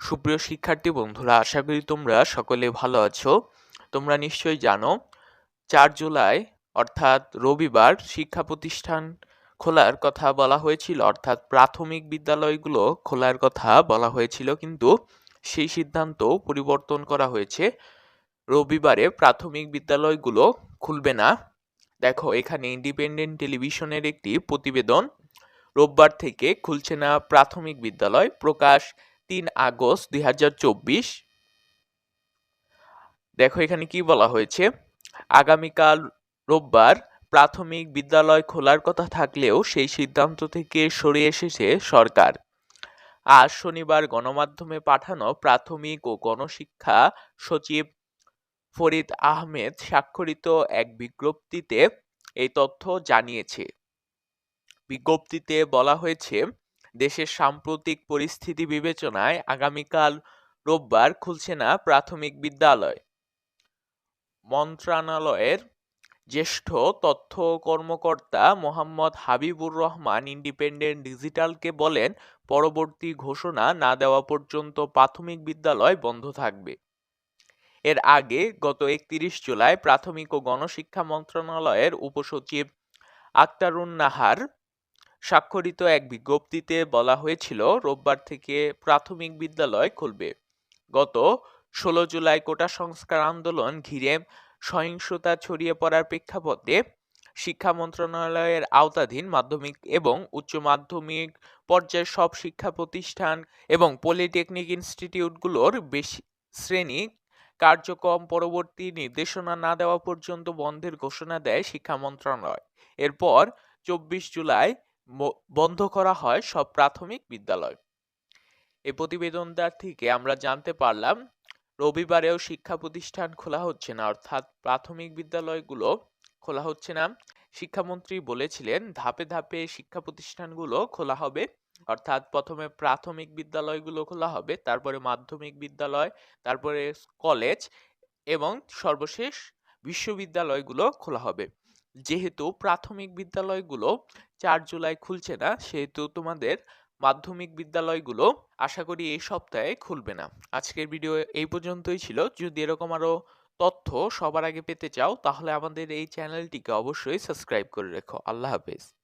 সুপ্রিয় শিক্ষার্থী বন্ধুরা, আশা করি তোমরা সকলে ভালো আছো। তোমরা নিশ্চয়ই জানো, চার জুলাই, অর্থাৎ রবিবার শিক্ষা প্রতিষ্ঠান খোলার কথা বলা হয়েছিল, অর্থাৎ প্রাথমিক বিদ্যালয়গুলো খোলার কথা বলা হয়েছিল, কিন্তু সেই সিদ্ধান্ত পরিবর্তন করা হয়েছে। রবিবারে প্রাথমিক বিদ্যালয়গুলো খুলবে না। দেখো, এখানে ইন্ডিপেন্ডেন্ট টেলিভিশনের একটি প্রতিবেদন, রোববার থেকে খুলছে না প্রাথমিক বিদ্যালয়, প্রকাশ তিন আগস্ট দু হাজার চব্বিশ। দেখো এখানে কি বলা হয়েছে? আগামীকাল রোববার প্রাথমিক বিদ্যালয় খোলার কথা থাকলেও সেই সিদ্ধান্ত থেকে সরে এসেছে সরকার। আজ শনিবার গণমাধ্যমে পাঠানো প্রাথমিক ও গণশিক্ষা সচিব ফরিদ আহমেদ স্বাক্ষরিত এক বিজ্ঞপ্তিতে এই তথ্য জানিয়েছে। বিজ্ঞপ্তিতে বলা হয়েছে দেশের সাম্প্রতিক পরিস্থিতি বিবেচনায় আগামীকাল রোববার খুলছে না প্রাথমিক বিদ্যালয়। মন্ত্রণালয়ের জ্যেষ্ঠ তথ্য কর্মকর্তা মোহাম্মদ হাবিবুর রহমান ইন্ডিপেন্ডেন্ট ডিজিটালকে বলেন, পরবর্তী ঘোষণা না দেওয়া পর্যন্ত প্রাথমিক বিদ্যালয় বন্ধ থাকবে। এর আগে গত একত্রিশ জুলাই প্রাথমিক ও গণশিক্ষা মন্ত্রণালয়ের উপসচিব আক্তারুন নাহার স্বাক্ষরিত এক বিজ্ঞপ্তিতে বলা হয়েছিল, রোববার থেকে প্রাথমিক বিদ্যালয় খুলবে। গত ষোলো জুলাই কোটা সংস্কার আন্দোলন ঘিরে সহিংসতা ছড়িয়ে পড়ার প্রেক্ষাপটে শিক্ষা মন্ত্রণালয়ের আওতাধীন মাধ্যমিক এবং উচ্চ মাধ্যমিক পর্যায়ের সব শিক্ষা প্রতিষ্ঠান এবং পলিটেকনিক ইনস্টিটিউটগুলোর বেশি শ্রেণি কার্যক্রম পরবর্তী নির্দেশনা না দেওয়া পর্যন্ত বন্ধের ঘোষণা দেয় শিক্ষা মন্ত্রণালয়। এরপর চব্বিশ জুলাই বন্ধ করা হয় সব প্রাথমিক বিদ্যালয়। এ প্রতিবেদনদার থেকে আমরা জানতে পারলাম, রবিবারেও শিক্ষা প্রতিষ্ঠান খোলা হচ্ছে না, অর্থাৎ প্রাথমিক বিদ্যালয়গুলো খোলা হচ্ছে না। শিক্ষামন্ত্রী বলেছিলেন, ধাপে ধাপে শিক্ষা প্রতিষ্ঠানগুলো খোলা হবে, অর্থাৎ প্রথমে প্রাথমিক বিদ্যালয়গুলো খোলা হবে, তারপরে মাধ্যমিক বিদ্যালয়, তারপরে কলেজ এবং সর্বশেষ বিশ্ববিদ্যালয়গুলো খোলা হবে। যেহেতু প্রাথমিক বিদ্যালয়গুলো চার জুলাই খুলছে না, সেহেতু তোমাদের মাধ্যমিক বিদ্যালয়গুলো আশা করি এই সপ্তাহে খুলবে না। আজকের ভিডিও এই পর্যন্তই ছিল। যদি এরকম আরও তথ্য সবার আগে পেতে চাও, তাহলে আমাদের এই চ্যানেলটিকে অবশ্যই সাবস্ক্রাইব করে রেখো। আল্লাহ হাফেজ।